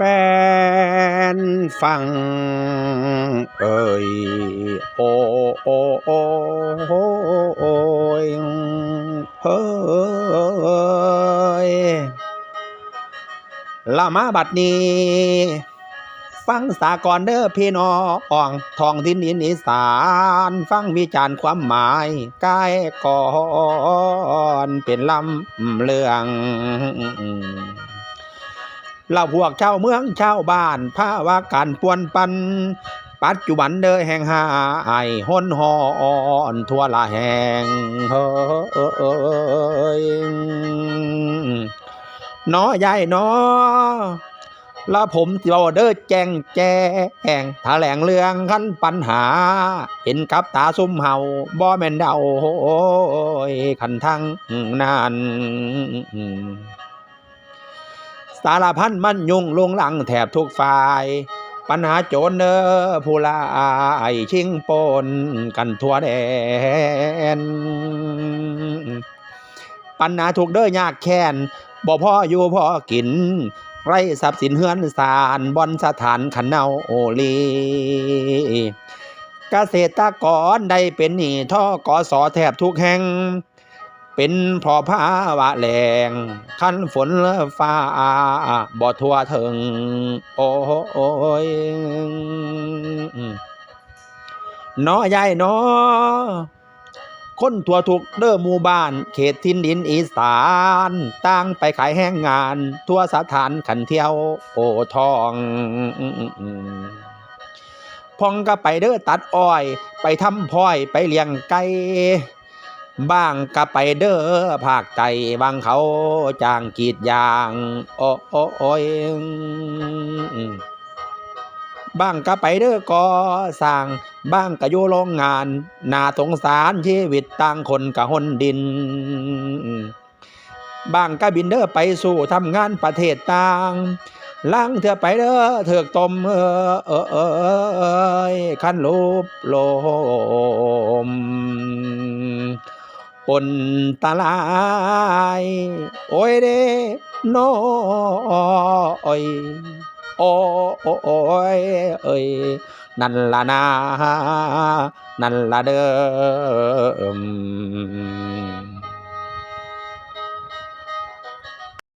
ฟนฟัง เอ่ยโอโอโอโอยเฮ้ยละมาบัดนี้ ฟังสากรเด้อพี่น้องทองดินอินอีสาน ฟังวิจารณ์ความหมายกายก่อนเป็นลำเรื่อง เราพวกเจ้าเมืองเจ้าบ้านภาวะการปวนปัน ปัจจุบันเด้อแห่งหายห้นหอนทั่วละแห่งเฮ้ยน้อยายน้อล้วผมสิเว้าเด้อแจงแจ้งแถลงเรื่องคันปัญหา เห็นกับตาซุ่มเฮาบ่แม่นเดาโอ้ยคันทั้งนั้น สารพันมันยุ่งลงหลังแถบทุกฝ่าย ปัญหาโจรเนอผู้ลายชิงปนกันทั่วแดน ปัญหาถูกเด้อยากแค้นบ่พ่ออยู่พ่อกิน ไรทรัพย์สินเฮือนสารบอนสถานขันเนาโอลีเกษตรกรได้เป็นหนี้ท่อกอสอแทบทุกแห่ง เป็นพอภาวะแรงคันฝนฟ้าบ่ทั่วถึง โอ้ยน้อยายน้อคนทั่วทุกเด้อหมู่บ้าน เขตทินดินอีสานตั้งไปขายแห้งงาน ทั่วสถานขันเที่ยว โอทองพองก็ไปเด้อตัดอ้อย ไปทำพ้อยไปเลี้ยงไก่ บ้างก็ไปเด้อภาคใต้บางเขาจางกีดยาง โอ้โอ้โอ้ยบ้างก็ไปเด้อก่อสร้าง บ้างก็อยู่โรงงาน นาสงสารชีวิตต่างคนกะหนดิน บ้างก็บินเด้อไปสู่ทำงานประเทศต่างล้างเถื่อไปเด้อเถือกตมเออเออเออขั้นรูปลม ปนตาลาย โอ้ยเด้โน้อยโอ้โอ้โอยเอ้ยนั่นละนา นั่นละเดิม